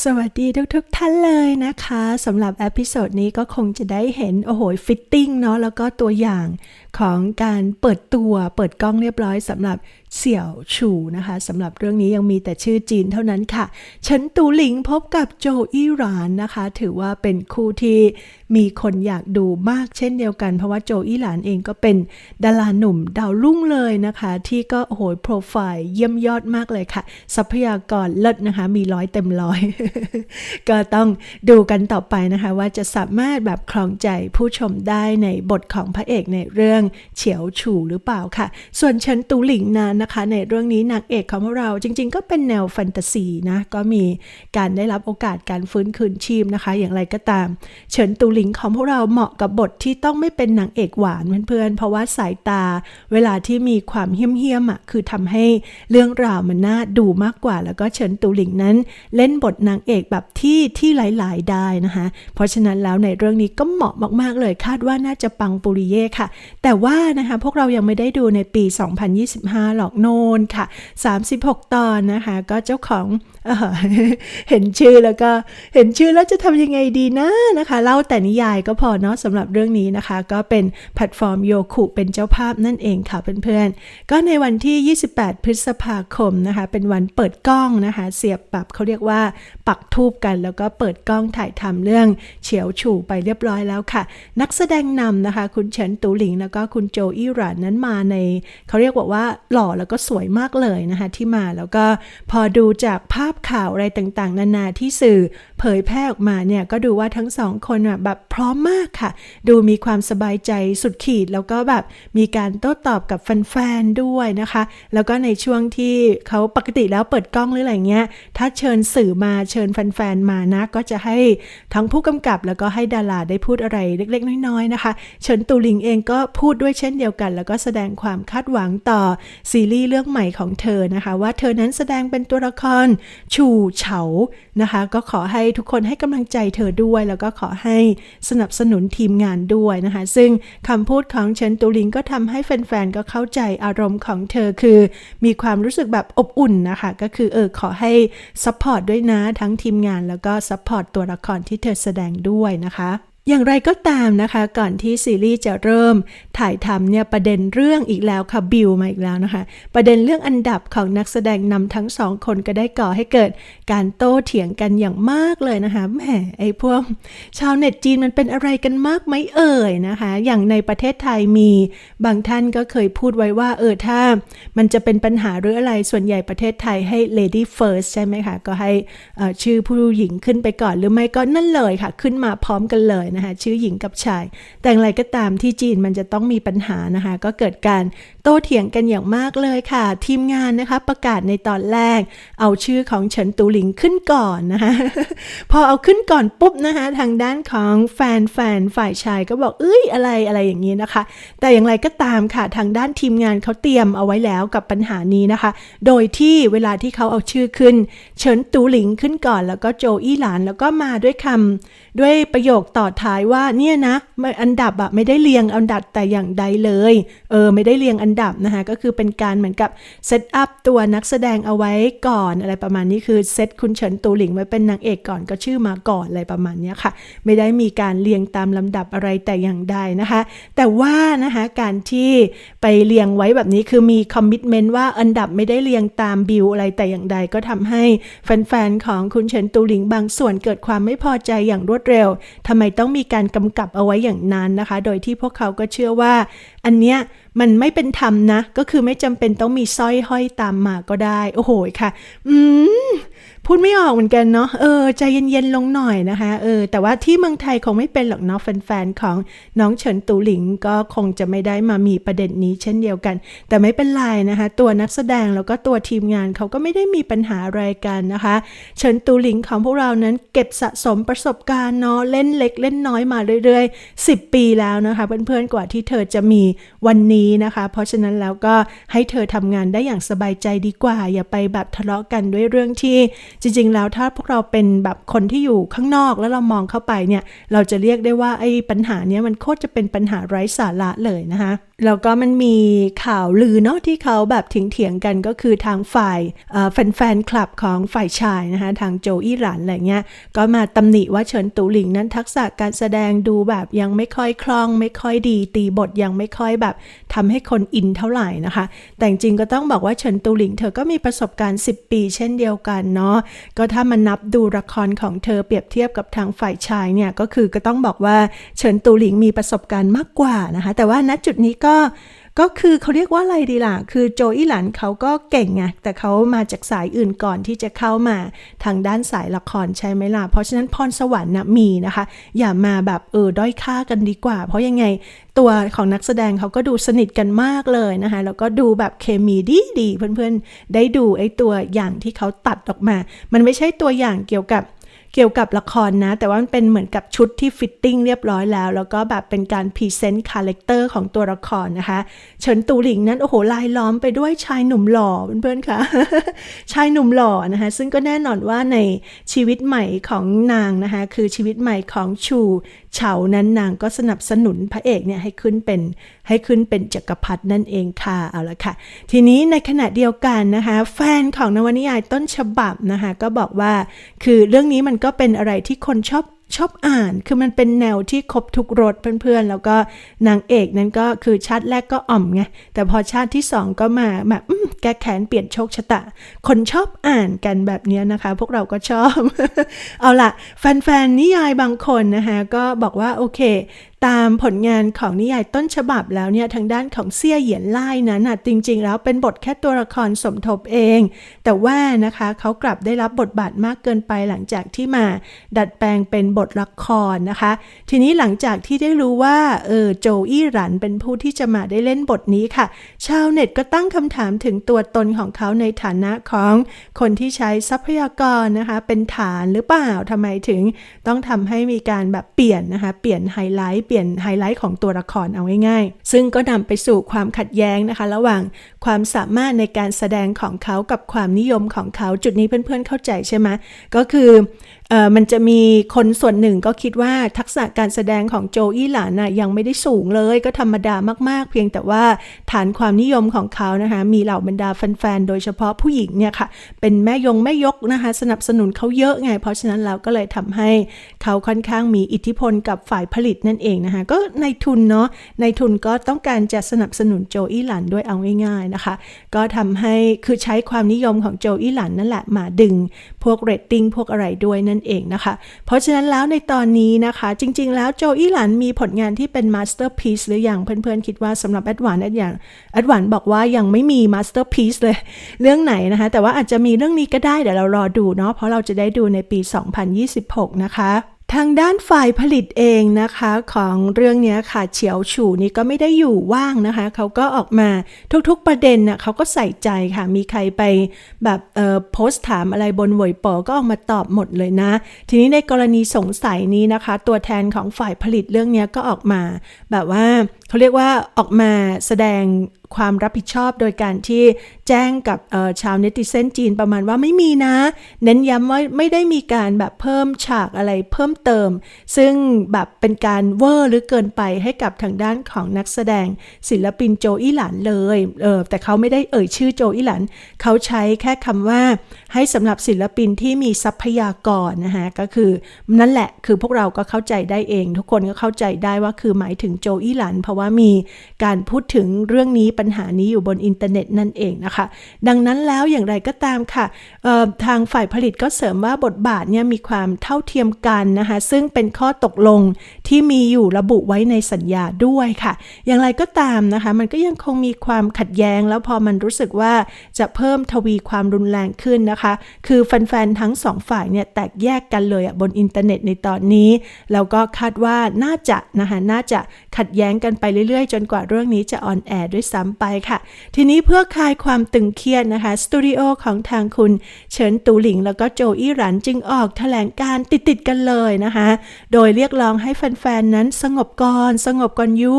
สวัสดีทุกๆทท่านเลยนะคะสำหรับเอพิโซดนี้ก็คงจะได้เห็น โอ้โหฟิตติ้งเนาะแล้วก็ตัวอย่างของการเปิดตัวเปิดกล้องเรียบร้อยสำหรับ เสี่ยวฉูนะคะสำหรับเรื่องนี้ยังมีแต่ชื่อจีนเท่านั้นค่ะ เฉินตูหลิงพบกับโจอี้หรานนะคะ ถือว่าเป็นคู่ที่มีคนอยากดูมากเช่นเดียวกัน เพราะว่าโจอี้หลานเองก็เป็นดาราหนุ่มดาวรุ่งเลยนะคะ ที่ก็โอ้โปรไฟล์เยี่ยมยอดมากเลยค่ะ ทรัพยากรเลิศนะคะ มีร้อยเต็มร้อย ก็ต้องดูกันต่อไปนะคะ ว่าจะสามารถแบบคลองใจผู้ชมได้ในบทของพระเอกในเรื่องเฉียวฉูหรือเปล่าค่ะ ส่วนเฉินตูหลิงนั้นนะคะ ในเรื่องนี้นางเอกของพวกเราจริง ๆ ก็เป็นแนวแฟนตาซีนะ ก็มีการได้รับโอกาสการฟื้นคืนชีพนะคะ อย่างไรก็ตาม เฉินตูหลิงของพวกเราเหมาะกับบทที่ต้องไม่เป็นนางเอกหวานเพื่อนๆ เพราะว่าสายตา เวลาที่มีความเหี้ยมๆอะคือทำให้เรื่องราวมันน่าดูมากกว่า แล้วก็เฉินตูหลิงนั้น เล่นบทนางเอกแบบที่ที่หลาย ๆ ได้นะคะ เพราะฉะนั้นแล้วในเรื่องนี้ก็เหมาะมากๆเลยคาดว่าน่าจะปังปุริเย่ค่ะ แต่ว่านะคะพวกเรายังไม่ได้ดูในปี 2025 หรอกโนนค่ะ 36 ตอนนะคะ ก็เจ้าของเออเห็นชื่อแล้วก็เห็นชื่อแล้วจะทำยังไงดีนะนะคะเล่าแต่นิยายก็พอเนาะสำหรับเรื่องนี้นะคะ ก็เป็นแพลตฟอร์มโยคุเป็นเจ้าภาพนั่นเองค่ะเพื่อนๆ ก็ในวันที่ 28 พฤษภาคมนะคะ เป็นวันเปิดกล้องนะคะ เสียบแบบเขาเรียกว่าปักทูบกันแล้วก็เปิดกล้องถ่ายทำเรื่องเฉียวฉู่ไปเรียบร้อยแล้วค่ะ นักแสดงนำนะคะ คุณเฉินตูหลิงแล้วก็คุณโจอี้หรานนั้นมาในเขาเรียกว่าว่าหล่อแล้วก็สวยมากเลยนะคะที่มาแล้วก็พอดูจากภาพข่าวอะไรต่างๆ นานาที่สื่อเผยแพร่ออกมาเนี่ยก็ดูว่าทั้งสองคนแบบพร้อมมากค่ะ ดูมีความสบายใจสุดขีด แล้วก็แบบมีการโต้ตอบกับแฟนๆด้วยนะคะ แล้วก็ในช่วงที่เขาปกติแล้วเปิดกล้องหรืออะไรเงี้ยถ้าเชิญสื่อมาเชิญแฟนๆมานะก็จะให้ทั้งผู้กำกับแล้วก็ให้ดาราได้พูดอะไรเล็กๆ น้อยๆนะคะเฉินตูลิงเองก็พูดด้วยเช่นเดียวกัน แล้วก็แสดงความคาดหวังต่อซีีรีส์เรื่องใหม่ของเธอนะคะ ว่าเธอนั้นแสดงเป็นตัวละครชูเฉานะคะ ก็ขอให้ทุกคนให้กำลังใจเธอด้วย แล้วก็ขอให้สนับสนุนทีมงานด้วยนะคะ ซึ่งคำพูดของเฉินตูหลิงก็ทำให้แฟนๆก็เข้าใจอารมณ์ของเธอคือ มีความรู้สึกแบบอบอุ่นนะคะ ก็คือเออขอให้ซัพพอร์ตด้วยนะทั้งทีมงานแล้วก็ซัพพอร์ตตัวละครที่เธอแสดงด้วยนะคะ อย่างไรก็ตามนะคะ ก่อนที่ซีรีส์จะเริ่มถ่ายทำเนี่ยประเด็นเรื่องอีกแล้วค่ะบิวมาอีกแล้วนะคะ ประเด็นเรื่องอันดับของนักแสดงนำทั้งสองคนก็ได้ก่อให้เกิดการโต้เถียงกันอย่างมากเลยนะคะแหมไอ้พวกชาวเน็ตจีนมันเป็นอะไรกันมากไหมเอ่ยนะคะ อย่างในประเทศไทยมีบางท่านก็เคยพูดไว้ว่าเออถ้า มันจะเป็นปัญหาหรืออะไรส่วนใหญ่ประเทศไทยให้ lady first ใช่ไหมคะก็ให้ชื่อผู้หญิงขึ้นไปก่อนหรือไม่ก็นั่นเลยค่ะ ขึ้นมาพร้อมกันเลยนะคะชื่อหญิงกับชาย แต่อย่างไรก็ตามที่จีนมันจะต้องมีปัญหานะคะก็เกิดการโต้เถียงกันอย่างมากเลยค่ะ ทีมงานนะคะประกาศในตอนแรก เอาชื่อของเฉินตูหลิงขึ้นก่อนนะคะพอเอาขึ้นก่อนปุ๊บนะคะทางด้านของแฟนแฟนฝ่ายชายก็บอกเอ้ยอะไรอะไรอย่างนี้นะคะ แต่อย่างไรก็ตามค่ะทางด้านทีมงานเขาเตรียมเอาไว้แล้วกับปัญหานี้นะคะ โดยที่เวลาที่เขาเอาชื่อขึ้น เฉินตูหลิงขึ้นก่อน แล้วก็โจอี้หลานแล้วก็มาด้วยคำด้วยประโยคต่อท้ายว่าเนี่ยนะอันดับอะไม่ได้เรียงอันดับแต่อย่างใดเลยเออไม่ได้เรียงอันดับนะคะก็คือเป็นการเหมือนกับเซตอัพตัวนักแสดงเอาไว้ก่อนอะไรประมาณนี้คือเซตคุณเฉินตูหลิงไว้เป็นนางเอกก่อนก็ชื่อมาก่อนอะไรประมาณนี้ค่ะ ไม่ได้มีการเรียงตามลำดับอะไรแต่อย่างใดนะคะ แต่ว่านะคะการที่ไปเรียงไว้แบบนี้คือมีคอมมิชเมนต์ว่าอันดับไม่ได้เรียงตามบิวอะไรแต่อย่างใดก็ทำให้แฟนๆของคุณเฉินตูหลิงบางส่วนเกิดความไม่พอใจอย่างรวดเร็วทำไมต้องมีการกำกับเอาไว้อย่างนั้นนะคะ โดยที่พวกเขาก็เชื่อว่าอันเนี้ย มันไม่เป็นธรรมนะ ก็คือไม่จำเป็นต้องมีสร้อยห้อยตามมาก็ได้ โอ้โหค่ะ อืม พูดไม่ออกเหมือนกันเนาะเออใจเย็นๆลงหน่อยนะคะเออแต่ว่าที่เมืองไทยคงไม่เป็นหรอกเนาะแฟนๆของน้องเฉินตูหลิงก็คงจะไม่ได้มามีประเด็นนี้เช่นเดียวกัน แต่ไม่เป็นไรนะคะ ตัวนักแสดงแล้วก็ตัวทีมงานเขาก็ไม่ได้มีปัญหาอะไรกันนะคะ เฉินตูหลิงของพวกเรานั้นเก็บสะสมประสบการณ์เนาะเล่นเล็กเล่นน้อยมาเรื่อยๆ 10 ปีแล้วนะคะเพื่อนๆกว่าที่เธอจะมีวันนี้นี้นะคะ เพราะฉะนั้นแล้วก็ให้เธอทำงานได้อย่างสบายใจดีกว่า อย่าไปแบบทะเลาะกันด้วยเรื่องที่จริงๆ แล้วถ้าพวกเราเป็นแบบคนที่อยู่ข้างนอกแล้วเรามองเข้าไปเนี่ย เราจะเรียกได้ว่าไอ้ปัญหาเนี้ยมันโคตรจะเป็นปัญหาไร้สาระเลยนะคะแล้วก็มันมีข่าวลือเนาะที่เขาแบบเถียงๆกันก็คือทางฝ่ายแฟนๆคลับของฝ่ายชายนะคะทางโจอี้หลานอะไรเงี้ยก็มาตำหนิว่าเฉินตูหลิงนั้นทักษะการแสดงดูแบบยังไม่ค่อยคล่อง ไม่ค่อยดีตีบทยังไม่ค่อยแบบทำให้คนอินเท่าไหร่นะคะ แต่จริงๆก็ต้องบอกว่าเฉินตูหลิงเธอก็มีประสบการณ์ 10 ปีเช่นเดียวกันเนาะก็ถ้ามันนับดูละครของเธอเปรียบเทียบกับทางฝ่ายชายเนี่ยก็คือก็ต้องบอกว่าเฉินตูหลิงมีประสบการณ์มากกว่านะคะ แต่ว่าณจุดนี้ก็ ก็คือเขาเรียกว่าอะไรดีล่ะ คือโจอี้หลันเขาก็เก่งไง แต่เขามาจากสายอื่นก่อนที่จะเข้ามาทางด้านสายละครใช่ไหมล่ะ เพราะฉะนั้นพรสวรรค์นะมีนะคะ อย่ามาแบบเออด้อยค่ากันดีกว่า เพราะยังไงตัวของนักแสดงเขาก็ดูสนิทกันมากเลยนะคะ แล้วก็ดูแบบเคมีดีดีเพื่อนๆ ได้ดูไอ้ตัวอย่างที่เขาตัดออกมา มันไม่ใช่ตัวอย่างเกี่ยวกับ เกี่ยวกับละครนะ แต่ว่ามันเป็นเหมือนกับชุดที่ฟิตติ้งเรียบร้อยแล้ว แล้วก็แบบเป็นการพรีเซนต์คาแรคเตอร์ของตัวละครนะคะ เฉินตูหลิงนั้นโอ้โหลายล้อมไปด้วยชายหนุ่มหล่อเพื่อนๆค่ะ ชายหนุ่มหล่อนะคะ ซึ่งก็แน่นอนว่าในชีวิตใหม่ของนางนะคะ คือชีวิตใหม่ของชู เฉานั้นนางก็สนับสนุนพระเอกเนี่ยให้ขึ้นเป็นให้ขึ้นเป็นจักรพรรดินั่นเองค่ะเอาละค่ะ ทีนี้ในขณะเดียวกันนะคะ แฟนของนวนิยายต้นฉบับนะคะก็บอกว่า คือเรื่องนี้มันก็เป็นอะไรที่คนชอบ ชอบอ่านคือมันเป็นแนวที่ครบทุกรสเพื่อนๆ แล้วก็นางเอกนั้นก็คือชาติแรกก็อ่อมไง แต่พอชาติที่สองก็มาแบบแก้แค้นเปลี่ยนโชคชะตา คนชอบอ่านกันแบบนี้นะคะ พวกเราก็ชอบ เอาล่ะ แฟนๆ นิยายบางคนนะคะก็บอกว่าโอเค ตามผลงานของนิยายต้นฉบับแล้วเนี่ยทางด้านของเซี่ยเหยียนไล่นั้นนะจริงๆ แล้วเป็นบทแค่ตัวละครสมทบเอง แต่ว่านะคะเขากลับได้รับบทบาทมากเกินไปหลังจากที่มาดัดแปลงเป็นบทละครนะคะ ทีนี้หลังจากที่ได้รู้ว่าเออโจอี้หลันเป็นผู้ที่จะมาได้เล่นบทนี้ค่ะ ชาวเน็ตก็ตั้งคำถามถึงตัวตนของเขาในฐานะของคนที่ใช้ทรัพยากรนะคะเป็นฐานหรือเปล่าทำไมถึงต้องทำให้มีการแบบเปลี่ยนนะคะเปลี่ยนไฮไลท์ปลี่ยนไฮไลท์ของตัวละครเอาง่ายๆ ซึ่งก็นำไปสู่ความขัดแย้งนะคะ ระหว่างความสามารถในการแสดงของเขากับความนิยมของเขาจุดนี้เพื่อนๆเข้าใจใช่ไหมก็คือเอ่อมันจะมีคนส่วนหนึ่งก็คิดว่าทักษะการแสดงของโจอี้หลานน่ะยังไม่ได้สูงเลยก็ธรรมดามากๆ เพียงแต่ว่าฐานความนิยมของเขานะคะมีเหล่าบรรดาแฟนๆ โดยเฉพาะผู้หญิงเนี่ยค่ะ เป็นแม่ยงแม่ยกนะคะ สนับสนุนเขาเยอะไง เพราะฉะนั้นเราก็เลยทำให้เขาค่อนข้างมีอิทธิพลกับฝ่ายผลิตนั่นเองนะคะก็ในทุนเนาะในทุนก็ต้องการจะสนับสนุนโจอี้หลานด้วยเอาง่ายๆนะคะ ก็ทำให้คือใช้ความนิยมของโจอี้หลานนั่นแหละมาดึง พวกเรตติ้งพวกอะไรด้วยนั่นเองนะคะ เพราะฉะนั้นแล้วในตอนนี้นะคะ จริง ๆ แล้วโจอี้หลันมีผลงานที่เป็นมาสเตอร์พีซหรือยังเพื่อนๆ คิดว่าสำหรับแอดวานแอดอย่างแอดวานบอกว่ายังไม่มีมาสเตอร์พีซเลย เรื่องไหนนะคะ แต่ว่าอาจจะมีเรื่องนี้ก็ได้เดี๋ยวเรารอดูเนาะเพราะเราจะได้ดูในปี 2026 นะคะ ทางด้านฝ่ายผลิตเองนะคะของเรื่องนี้ค่ะเฉียวฉูนี่ก็ไม่ได้อยู่ว่างนะคะ เขาก็ออกมาทุกๆประเด็นน่ะเขาก็ใส่ใจค่ะ มีใครไปแบบเอ่อโพสต์ถามอะไรบนหวยปอก็ออกมาตอบหมดเลยนะ ทีนี้ในกรณีสงสัยนี้นะคะ ตัวแทนของฝ่ายผลิตเรื่องนี้ก็ออกมา แบบว่า เขาเรียกว่าออกมาแสดงความรับผิดชอบโดยการที่แจ้งกับชาวเนติเซนจีนประมาณว่าไม่มีนะ เน้นย้ำว่าไม่ได้มีการแบบเพิ่มฉากอะไรเพิ่มเติม ซึ่งแบบเป็นการเวอร์หรือเกินไปให้กับทางด้านของนักแสดงศิลปินโจอี้หลันเลยเออแต่เขาไม่ได้เอ่ยชื่อโจอี้หลัน เขาใช้แค่คำว่าให้สำหรับศิลปินที่มีทรัพยากรนะคะก็คือนั่นแหละคือพวกเราก็เข้าใจได้เอง ทุกคนก็เข้าใจได้ว่าคือหมายถึงโจอี้หลันเพราะว่ามีการพูดถึงเรื่องนี้ปัญหานี้อยู่บนอินเทอร์เน็ตนั่นเองนะคะ ดังนั้นแล้วอย่างไรก็ตามค่ะทางฝ่ายผลิตก็เสริมว่าบทบาทเนี่ยมีความเท่าเทียมกันนะคะซึ่งเป็นข้อตกลงที่มีอยู่ระบุไว้ในสัญญาด้วยค่ะ อย่างไรก็ตามนะคะ มันก็ยังคงมีความขัดแย้ง แล้วพอมันรู้สึกว่าจะเพิ่มทวีความรุนแรงขึ้นนะคะ คือแฟนๆทั้งสองฝ่ายเนี่ยแตกแยกกันเลยบนอินเทอร์เน็ตในตอนนี้แล้วก็คาดว่าน่าจะนะคะน่าจะขัดแย้งกันไปเรื่อยๆ จนกว่าเรื่องนี้จะออนแอร์ด้วยซ้ำไปค่ะ ทีนี้เพื่อคลายความตึงเครียดนะคะสตูดิโอของทางคุณเฉินตูหลิง แล้วก็โจอี้หรันจึงออกแถลงการติดๆกันเลยนะคะ โดยเรียกร้องให้แฟนๆนั้นสงบก่อนสงบก่อนยู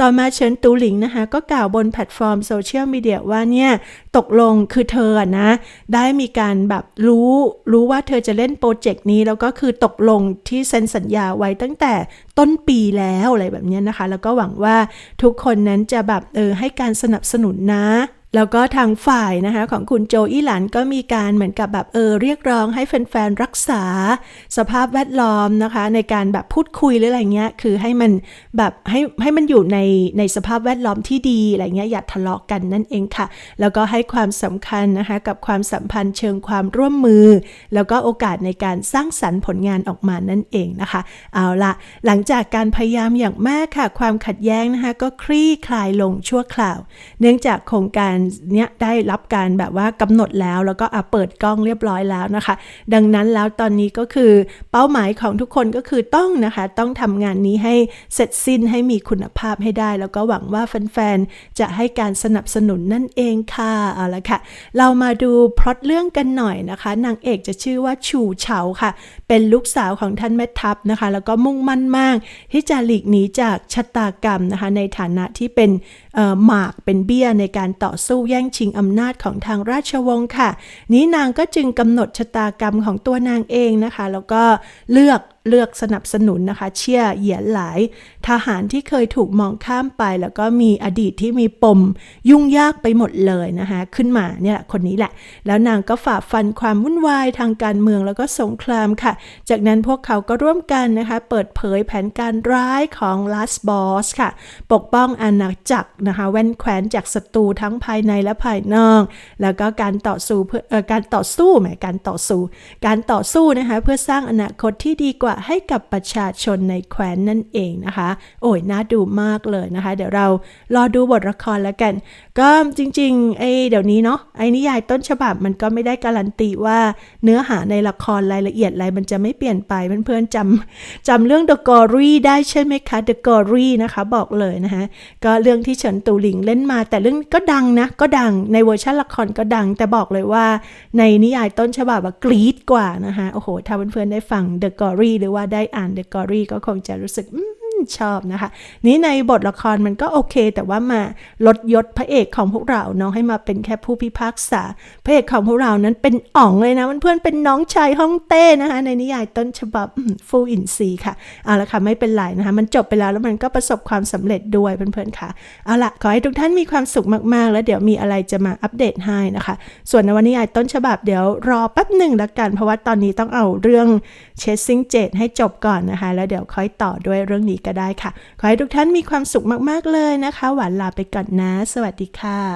ต่อมาเฉินตูหลิงนะคะก็กล่าวบนแพลตฟอร์มโซเชียลมีเดียว่าเนี่ยตกลงคือเธอนะได้มีการแบบรู้รู้ว่าเธอจะเล่นโปรเจกต์นี้แล้วก็คือตกลงที่เซ็นสัญญาไว้ตั้งแต่ ต้นปีแล้วอะไรแบบนี้นะคะ แล้วก็หวังว่าทุกคนนั้นจะแบบเออให้การสนับสนุนนะ แล้วก็ทางฝ่ายนะคะของคุณโจอี้หลันก็มีการเหมือนกับแบบเออเรียกร้องให้แฟนๆรักษา สภาพแวดล้อมนะคะ ในการแบบพูดคุยหรืออะไรเงี้ยคือให้มันแบบให้ให้มันอยู่ในในสภาพแวดล้อมที่ดีอะไรเงี้ยอย่าทะเลาะกันนั่นเองค่ะ แล้วก็ให้ความสำคัญนะคะกับความสัมพันธ์เชิงความร่วมมือ แล้วก็โอกาสในการสร้างสรรค์ผลงานออกมานั่นเองนะคะ เอาละหลังจากการพยายามอย่างมากค่ะ ความขัดแย้งนะคะก็คลี่คลายลงชั่วคราว เนื่องจากโครงการเนี้ยได้รับการแบบว่ากำหนดแล้ว แล้วก็เปิดกล้องเรียบร้อยแล้วนะคะ ดังนั้นแล้วตอนนี้ก็คือเป้าหมายของทุกคนก็คือต้องนะคะ ต้องทำงานนี้ให้เสร็จสิ้นให้มีคุณภาพให้ได้ แล้วก็หวังว่าแฟนๆจะให้การสนับสนุนนั่นเองค่ะเอาละค่ะ เรามาดูพล็อตเรื่องกันหน่อยนะคะนางเอกจะชื่อว่าชูเฉาค่ะ เป็นลูกสาวของท่านแม่ทัพนะคะ แล้วก็มุ่งมั่นมาก ที่จะหลีกหนีจากชะตากรรมนะคะ ในฐานะที่เป็นหมากเป็นเบี้ยในการต่อสู้แย่งชิงอำนาจของทางราชวงศ์ค่ะ นี้นางก็จึงกำหนดชะตากรรมของตัวนางเองนะคะ แล้วก็เลือก เลือกสนับสนุนนะคะ เชี่ยเหยียนหลาย ทหารที่เคยถูกมองข้ามไป แล้วก็มีอดีตที่มีปม ยุ่งยากไปหมดเลยนะคะ ขึ้นมาเนี่ยคนนี้แหละ แล้วนางก็ฝ่าฟันความวุ่นวายทางการเมืองแล้วก็สงครามค่ะ จากนั้นพวกเขาก็ร่วมกันนะคะ เปิดเผยแผนการร้ายของ Last Boss ค่ะ ปกป้องอาณาจักรนะคะแว่นแคว้นจากศัตรูทั้งภายในและภายนอก แล้วก็การต่อสู้เพื่อเอ่อการต่อสู้แหมการต่อสู้ การต่อสู้นะคะเพื่อสร้างอนาคตที่ดีกว่าให้กับประชาชนในแคว้นนั่นเองนะคะ โอ้ยน่าดูมากเลยนะคะ เดี๋ยวเรารอดูบทละครแล้วกัน ก็จริงๆไอ้เดี๋ยวนี้เนาะไอ้นิยายต้นฉบับมันก็ไม่ได้การันตีว่าเนื้อหาในละครรายละเอียดอะไรมันจะไม่เปลี่ยนไปเพื่อนๆจำจำเรื่อง The Gory ได้ใช่ไหมคะ The Gory นะคะบอกเลยนะคะก็เรื่องที่เฉินตูหลิงเล่นมาแต่เรื่องก็ดังนะก็ดังในเวอร์ชันละครก็ดัง แต่บอกเลยว่าในนิยายต้นฉบับอะกรี๊ดกว่านะคะโอ้โหถ้าเพื่อนๆได้ฟัง The Gory หรือว่าได้อ่านเดอะกอรี่ก็คงจะรู้สึกอืม ชอบนะคะ นี้ในบทละครมันก็โอเค แต่ว่ามาลดยศพระเอกของพวกเราเนาะให้มาเป็นแค่ผู้พิพากษา พระเอกของพวกเรานั้นเป็นอ่องเลยนะเพื่อนๆเป็นน้องชายฮ่องเต้นะคะ ในนิยายต้นฉบับฟูอินซีค่ะเอาละค่ะไม่เป็นไรนะคะ มันจบไปแล้วแล้วมันก็ประสบความสำเร็จด้วยเพื่อนๆค่ะเอาละขอให้ทุกท่านมีความสุขมากๆ แล้วเดี๋ยวมีอะไรจะมาอัปเดตให้นะคะ ส่วนในวันนิยายต้นฉบับเดี๋ยวรอแป๊บหนึ่งละกัน เพราะว่าตอนนี้ต้องเอาเรื่อง Chasing Jade ให้จบก่อนนะคะ แล้วเดี๋ยวค่อยต่อด้วยเรื่องนี้ก็ได้ค่ะ ขอให้ทุกท่านมีความสุขมากๆเลยนะคะ หวานลาไปก่อนนะ สวัสดีค่ะ